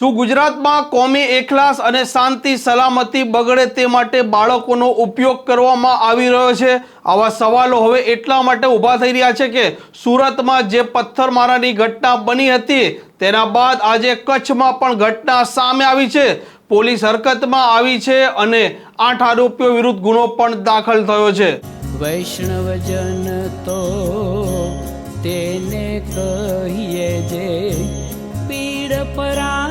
શું ગુજરાતમાં કોમી એકલાસ અને શાંતિ સલામતી બગડે તે માટે બાળકોનો ઉપયોગ કરવામાં આવી રહ્યો છે? આવા સવાલો હવે એટલા માટે ઊભા થઈ રહ્યા છે કે સુરતમાં જે પથ્થરમારાની ઘટના બની હતી, તેના બાદ આજે કચ્છમાં પણ ઘટના સામે આવી છે. પોલીસ હરકતમાં આવી છે અને આઠ આરોપીઓ વિરુદ્ધ ગુનો પણ દાખલ થયો છે. વૈષ્ણવજન તો તેને કહીએ જે પીડ પરાઈ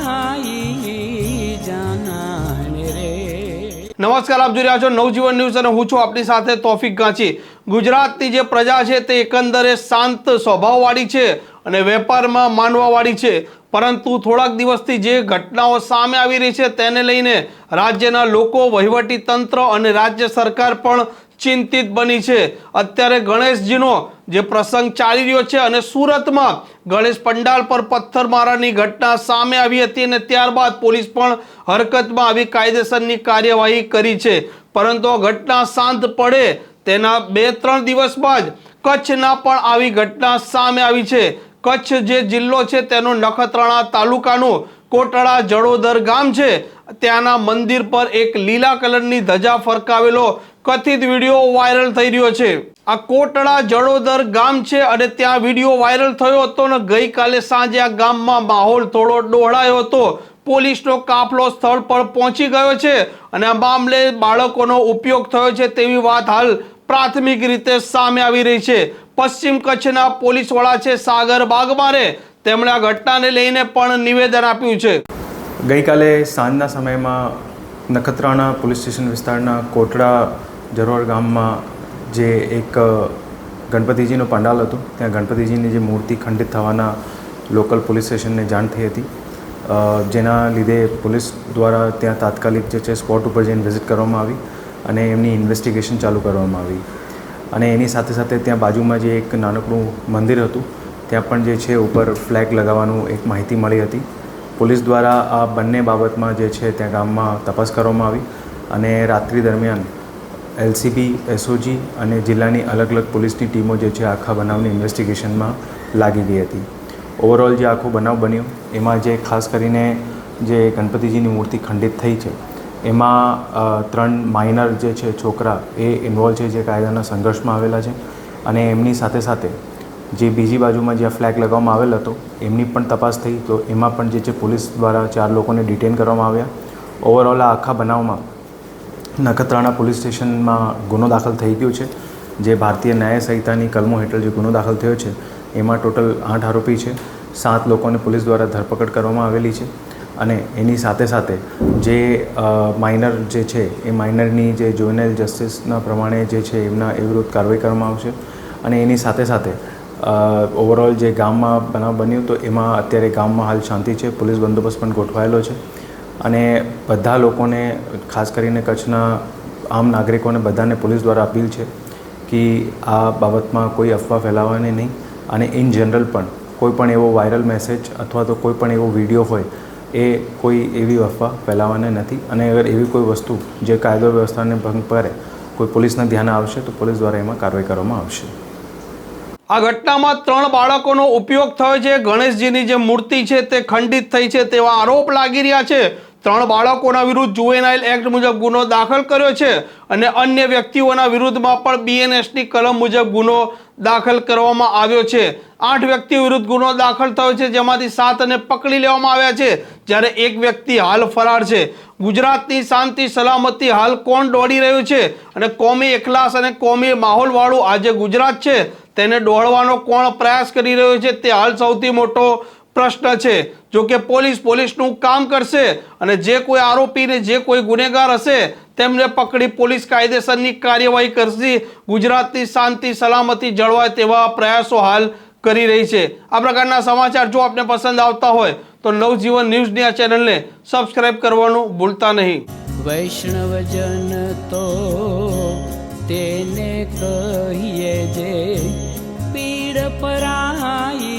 નમસ્કાર, આપ જોઈ રહ્યા છો નવજીવન ન્યૂઝ અને હું છું આપની સાથે તોફિક ગાંચી. ગુજરાતની જે પ્રજા છે તે એકંદરે શાંત સ્વભાવવાળી છે અને વેપારમાં માનવાવાળી છે. પરંતુ થોડાક દિવસથી જે ઘટનાઓ સામે આવી રહી છે તેને લઈને રાજ્યના લોકો, વહીવટી તંત્ર અને રાજ્ય સરકાર પણ ચિંતિત બની છે. અત્યારે ગણેશજીનો જે પ્રસંગ ચાલી રહ્યો છે અને સુરતમાં ગણેશ પંડાલ પર પથ્થરમારાની ઘટના સામે આવી હતી અને ત્યારબાદ પોલીસ પણ હરકતમાં આવી કાયદેસરની કાર્યવાહી કરી છે. પરંતુ ઘટના શાંત પડે તેના બે ત્રણ દિવસ બાદ કચ્છના પણ આવી ઘટના સામે આવી છે. કચ્છ જે જિલ્લો છે તેનો નખત્રાણા તાલુકાનું કોટડા જડોદર ગામ છે. ત્યાંના મંદિર પર એક લીલા કલરની ધજા ફરકાવેલો કથિત વીડિયો વાયરલ થઈ રહ્યો છે. આ કોટડા જડોદર ગામ છે અને ત્યાં વીડિયો વાયરલ થયો હતો ને ગઈકાલે સાંજે આ ગામમાં માહોલ થોડો ડોહળાયો હતો. પોલીસનો કાફલો સ્થળ પર પહોંચી ગયો છે અને આ મામલે બાળકોનો ઉપયોગ થયો છે તેવી વાત હાલ પ્રાથમિક રીતે સામે આવી રહી છે. પશ્ચિમ કચ્છના પોલીસ વડા છે સાગર બાગમારે. તેમણે આ ઘટનાને લઈને પણ નિવેદન આપ્યું છે. ગઈકાલે સાંજના સમયમાં નખત્રાણા પોલીસ સ્ટેશન વિસ્તારના કોટડા જરોર ગામમાં જે એક ગણપતિજીનો પંડાલ હતો, ત્યાં ગણપતિજીની જે મૂર્તિ ખંડિત થવાના લોકલ પોલીસ સ્ટેશનને જાણ થઈ હતી. જેના લીધે પોલીસ દ્વારા ત્યાં તાત્કાલિક જે છે સ્પોટ ઉપર જઈને વિઝિટ કરવામાં આવી અને એમની ઇન્વેસ્ટિગેશન ચાલુ કરવામાં આવી. અને એની સાથે સાથે ત્યાં બાજુમાં જે એક નાનકડું મંદિર હતું, ત્યાં પણ જે છે ઉપર ફ્લેગ લગાવવાનું એક માહિતી મળી હતી. પોલીસ દ્વારા આ બંને બાબતમાં જે છે ત્યાં ગામમાં તપાસ કરવામાં આવી અને રાત્રિ દરમિયાન એલસીબી, એસઓજી અને જિલ્લાની અલગ અલગ પોલીસની ટીમો જે છે આખા બનાવની ઇન્વેસ્ટિગેશનમાં લાગી ગઈ હતી. ઓવરઓલ જે આખો બનાવ બન્યો, એમાં જે ખાસ કરીને જે ગણપતિજીની મૂર્તિ ખંડિત થઈ છે, એમાં ત્રણ માઇનર જે છે છોકરા એ ઇન્વોલ્વ છે જે કાયદાના સંઘર્ષમાં આવેલા છે અને એમની સાથે સાથે જે બીજી બાજુમાં જ્યાં ફ્લેગ લગાવવામાં આવેલ હતો, એમની પણ તપાસ થઈ. તો એમાં પણ જે છે, પોલીસ દ્વારા ચાર લોકોને ડિટેન કરવામાં આવ્યા. ઓવરઓલ આ આખા બનાવમાં નખત્રાણા પોલીસ સ્ટેશનમાં ગુનો દાખલ થઈ ગયો છે. જે ભારતીય ન્યાય સંહિતાની કલમો હેઠળ જે ગુનો દાખલ થયો છે, એમાં ટોટલ આઠ આરોપી છે. સાત લોકોને પોલીસ દ્વારા ધરપકડ કરવામાં આવેલી છે. અને એની સાથે સાથે જે માઇનર જે છે, એ માઇનરની જે જોઇનલ જસ્ટિસના પ્રમાણે જે છે, એમના એ વિરુદ્ધ કાર્યવાહી કરવામાં આવશે. અને એની સાથે સાથે ઓવરઓલ જે ગામમાં બનાવ બન્યું તો એમાં અત્યારે ગામમાં હાલ શાંતિ છે, પોલીસ બંદોબસ્ત પણ ગોઠવાયેલો છે અને બધા લોકોને, ખાસ કરીને કચ્છના આમ નાગરિકોને બધાને પોલીસ દ્વારા અપીલ છે કે આ બાબતમાં કોઈ અફવા ફેલાવવાની નહીં અને ઇન જનરલ પણ કોઈ પણ એવો વાયરલ મેસેજ અથવા તો કોઈ પણ એવો વીડિયો હોય એ કોઈ એવી અફવા ફેલાવવાની નથી અને અગર એવી કોઈ વસ્તુ જે કાયદો વ્યવસ્થાને ભંગ કરે, કોઈ પોલીસના ધ્યાને આવશે તો પોલીસ દ્વારા એમાં કાર્યવાહી કરવામાં આવશે. આ ઘટનામાં ત્રણ બાળકોનો ઉપયોગ થયો છે. ગણેશજીની જે મૂર્તિ છે તે ખંડિત થઈ છે તેવા આરોપ લાગી રહ્યા છે. ત્રણ બાળકોના વિરુદ્ધ જુવેનાઇલ એક્ટ મુજબ ગુનો દાખલ કર્યો છે અને અન્ય વ્યક્તિઓના વિરુદ્ધમાં પણ બીએનએસની કલમ મુજબ ગુનો દાખલ કરવામાં આવ્યો છે. આઠ વ્યક્તિ વિરુદ્ધ ગુનો દાખલ થયો છે, જેમાંથી સાતને પકડી લેવામાં આવ્યા છે. જ્યારે એક વ્યક્તિ હાલ ફરાર છે. ગુજરાતની શાંતિ સલામતી હાલ કોણ દોડી રહ્યું છે? અને કોમી એકલાસ અને કોમી માહોલવાળું આજે ગુજરાત છે. તેને દોડવાનો કોણ પ્રયાસ કરી રહ્યો છે તે હાલ સૌથી મોટો પ્રશ્ન છે. જો કે પોલીસ પોલીસનું કામ કરશે અને જે કોઈ આરોપીને જે કોઈ ગુનેગાર હશે તેમને પકડી પોલીસ કાયદેસરની કાર્યવાહી કરશે. ગુજરાતની શાંતિ, સલામતી જળવાય તેવા પ્રયાસો હાલ કરી રહી છે. આ પ્રકારના સમાચાર જો આપને પસંદ આવતા હોય તો નવજીવન ન્યૂઝની આ ચેનલને સબસ્ક્રાઇબ કરવાનું ભૂલતા નહીં. વૈષ્ણવજન તો તેને કહીએ જે પીડ પરાઈ